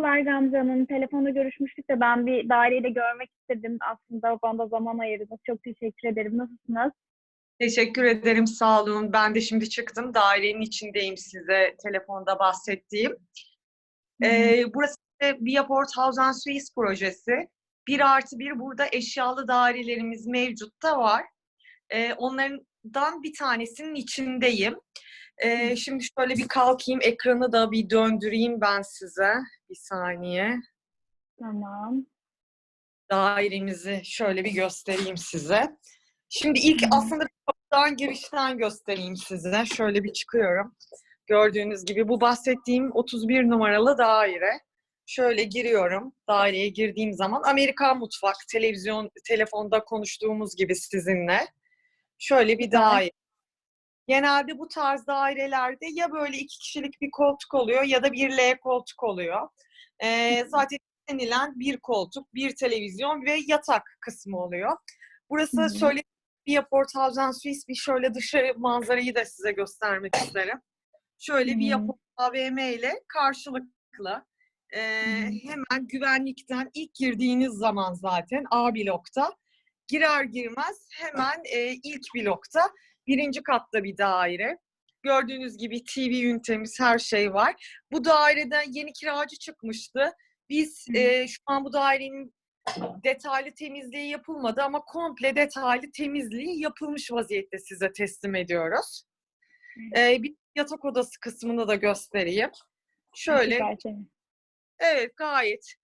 Merhabalar Gamze Hanım. Telefonda görüşmüştük de ben bir daireyi de görmek istedim. Aslında bana zaman ayırdınız. Çok teşekkür ederim. Nasılsınız? Teşekkür ederim, sağ olun. Ben de şimdi çıktım. Dairenin içindeyim size telefonda bahsettiğim. Ee, burası Biaport House and Suites projesi. Bir artı bir burada eşyalı dairelerimiz mevcut da var. Ee, onlardan bir tanesinin içindeyim. Ee, şimdi şöyle bir kalkayım, ekranı da bir döndüreyim ben size. Bir saniye. Tamam. dairemizi şöyle bir göstereyim size. Şimdi ilk aslında kapıdan girişten göstereyim size. Şöyle bir çıkıyorum. Gördüğünüz gibi bu bahsettiğim 31 numaralı daire. Şöyle giriyorum. Daireye girdiğim zaman Amerikan mutfak, televizyon, telefonda konuştuğumuz gibi sizinle. Şöyle bir daire. Genelde bu tarz dairelerde ya böyle iki kişilik bir koltuk oluyor ya da bir L koltuk oluyor. Ee, zaten denilen bir koltuk, bir televizyon ve yatak kısmı oluyor. Burası Biaport House and Suites bir şöyle dışarı manzarayı da size göstermek isterim. Şöyle Hı. Biaport AVM ile karşılıklı. Hı. hemen güvenlikten ilk girdiğiniz zaman zaten A blokta girer girmez hemen e, ilk blokta birinci katta bir daire. Gördüğünüz gibi TV ünitemiz her şey var. Bu daireden yeni kiracı çıkmıştı. Biz e, şu an bu dairenin detaylı temizliği yapılmadı ama komple detaylı temizliği yapılmış vaziyette size teslim ediyoruz. E, bir yatak odası kısmını da göstereyim. Şöyle. Evet gayet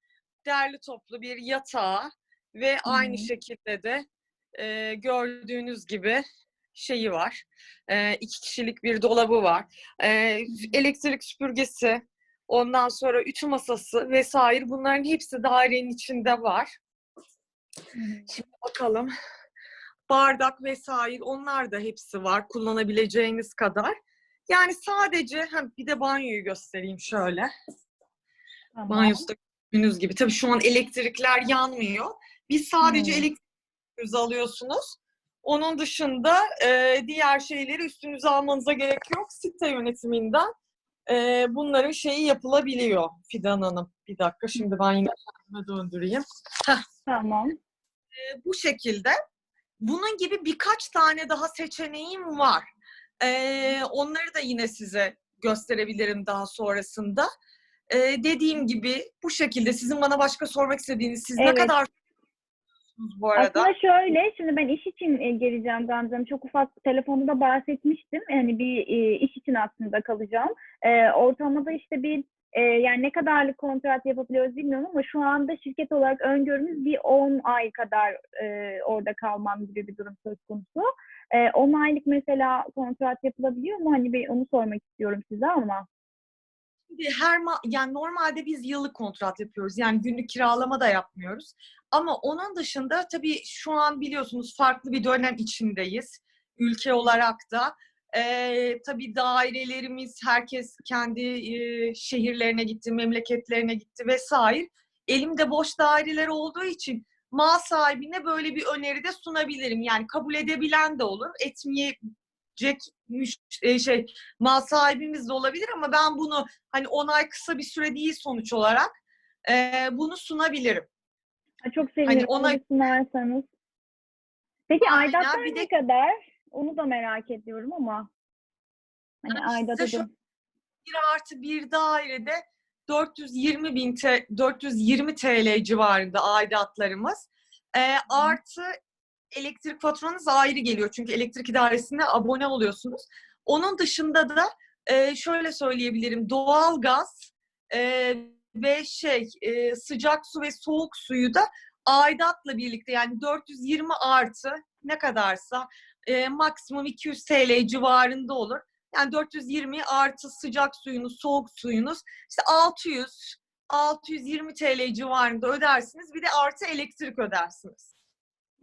derli toplu bir yatağı ve aynı şekilde de e, gördüğünüz gibi şeyi var. E, iki kişilik bir dolabı var. E, elektrik süpürgesi, ondan sonra ütü masası vesaire bunların hepsi dairenin içinde var. Şimdi bakalım. Bardak vesaire onlar da hepsi var kullanabileceğiniz kadar. Yani sadece hem bir de banyoyu göstereyim şöyle. Tamam. Banyosu da gördüğünüz gibi. Tabii şu an elektrikler yanmıyor. Biz sadece Hmm. elektriğinizi alıyorsunuz. Onun dışında e, diğer şeyleri üstünüze almanıza gerek yok. Site yönetiminden e, bunların şeyi yapılabiliyor Fidan Hanım. Bir dakika şimdi ben yine kendime döndüreyim. Tamam. E, bu şekilde. Bunun gibi birkaç tane daha seçeneğim var. E, onları da yine size gösterebilirim daha sonrasında. E, dediğim gibi bu şekilde sizin bana başka sormak istediğiniz siz ne Evet. Kadar bu arada? Aslında şöyle, şimdi ben iş için e, geleceğim Gamze Hanım. Çok ufak telefonda da bahsetmiştim. Yani bir e, iş için aslında kalacağım. E, ortamda işte bir yani ne kadarlık kontrat yapabiliyoruz bilmiyorum ama şu anda şirket olarak öngörümüz bir 10 ay kadar orada kalmam gibi bir durum söz konusu. E, 10 aylık mesela kontrat yapılabiliyor mu? Hani bir onu sormak istiyorum size ama. Şimdi her yani normalde biz yıllık kontrat yapıyoruz. Yani günlük kiralama da yapmıyoruz. Ama onun dışında tabii şu an biliyorsunuz farklı bir dönem içindeyiz. Ülke olarak da. Ee, tabii dairelerimiz herkes kendi e, şehirlerine gitti, memleketlerine gitti vesaire. Elimde boş daireler olduğu için mal sahibine böyle bir öneri de sunabilirim. Yani kabul edebilen de olur, etmeyecek müş- e, şey mal sahibimiz de olabilir ama ben bunu hani onay kısa bir süre değil sonuç olarak e, bunu sunabilirim. Çok sevinirim. ona- Onu sunarsanız. Peki aidatlar bir de- ne kadar? Onu da merak ediyorum ama. Hani Yani aidat şu- ödüm. Bir artı bir dairede 420 bin te- 420 TL civarında aidatlarımız. E, artı elektrik faturanız ayrı geliyor. Çünkü elektrik idaresine abone oluyorsunuz. Onun dışında da e, şöyle söyleyebilirim. Doğalgaz e, ve şey e, sıcak su ve soğuk suyu da aidatla birlikte yani 420 artı ne kadarsa e, maksimum 200 TL civarında olur. Yani 420 artı sıcak suyunuz, soğuk suyunuz işte 600 620 TL civarında ödersiniz. Bir de artı elektrik ödersiniz.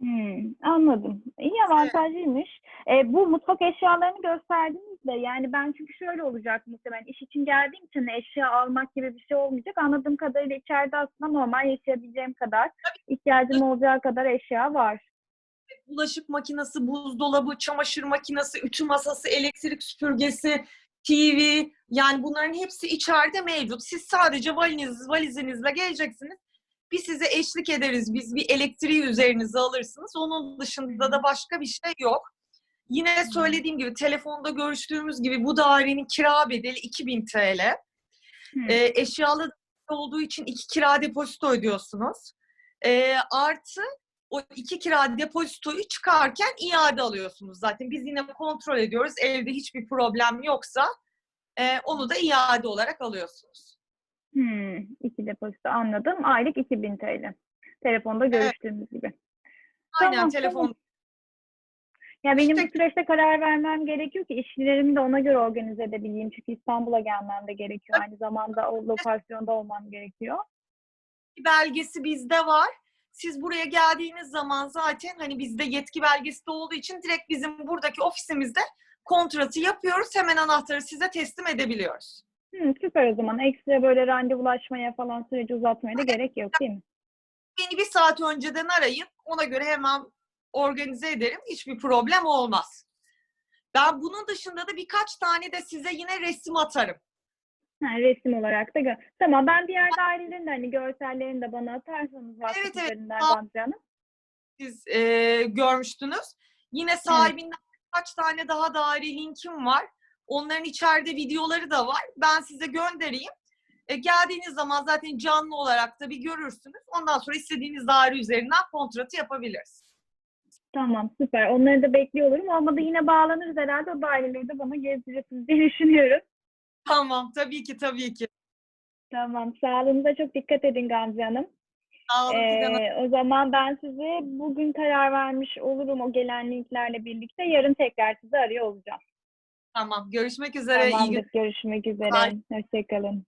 Hmm, anladım. İyi avantajlıymış. E, bu mutfak eşyalarını gösterdiniz de yani ben çünkü şöyle olacak muhtemelen iş için geldiğim için eşya almak gibi bir şey olmayacak. Anladığım kadarıyla içeride aslında normal yaşayabileceğim kadar ihtiyacım olacağı kadar eşya var. bulaşık makinesi, buzdolabı, çamaşır makinesi, ütü masası, elektrik süpürgesi, TV yani bunların hepsi içeride mevcut. Siz sadece valiz, valizinizle geleceksiniz. Biz size eşlik ederiz. Biz bir elektriği üzerinize alırsınız. Onun dışında da başka bir şey yok. Yine söylediğim gibi telefonda görüştüğümüz gibi bu dairenin kira bedeli 2000 TL. E, eşyalı olduğu için iki kira depozito ödüyorsunuz. E, artı o iki kira depozitoyu çıkarken iade alıyorsunuz zaten. Biz yine kontrol ediyoruz. Evde hiçbir problem yoksa e, onu da iade olarak alıyorsunuz. Hmm, iki depozito anladım. Aylık 2000 TL. Telefonda görüştüğümüz gibi. Aynen Tamam, telefon. tamam. Ya benim İşte- bu süreçte karar vermem gerekiyor ki işlerimi de ona göre organize edebileyim. Çünkü İstanbul'a gelmem de gerekiyor. Aynı zamanda o lokasyonda olmam gerekiyor. belgesi bizde var. Siz buraya geldiğiniz zaman zaten hani bizde yetki belgesi de olduğu için direkt bizim buradaki ofisimizde kontratı yapıyoruz. Hemen anahtarı size teslim edebiliyoruz. Hmm, süper o zaman. Ekstra böyle randevulaşmaya falan süreci uzatmaya da gerek yok değil mi? Beni bir saat önceden arayın. Ona göre hemen organize ederim. Hiçbir problem olmaz. Ben bunun dışında da birkaç tane de size yine resim atarım. Ha, resim olarak da gö- Tamam ben diğer dairelerin de hani görsellerini de bana atarsanız WhatsApp Evet, evet. üzerinden Aa. Gamze Hanım. Siz e, görmüştünüz. Yine sahibinden birkaç tane daha daire linkim var. Onların içeride videoları da var. Ben size göndereyim. E, geldiğiniz zaman zaten canlı olarak da bir görürsünüz. Ondan sonra istediğiniz daire üzerinden kontratı yapabiliriz. Tamam süper. Onları da bekliyor olurum. Olmadı yine bağlanırız herhalde. O daireleri de bana gezdirirsiniz diye düşünüyorum. Tamam, tabii ki, tabii ki. Tamam. Sağlığınıza çok dikkat edin Gamze Hanım. Sağ olun. Ee, o zaman ben size bugün karar vermiş olurum o gelen linklerle birlikte. Yarın tekrar sizi arıyor olacağım. Tamam, görüşmek üzere. İyi Tamamdır. günler. Görüşmek üzere. Bye. Hoşçakalın.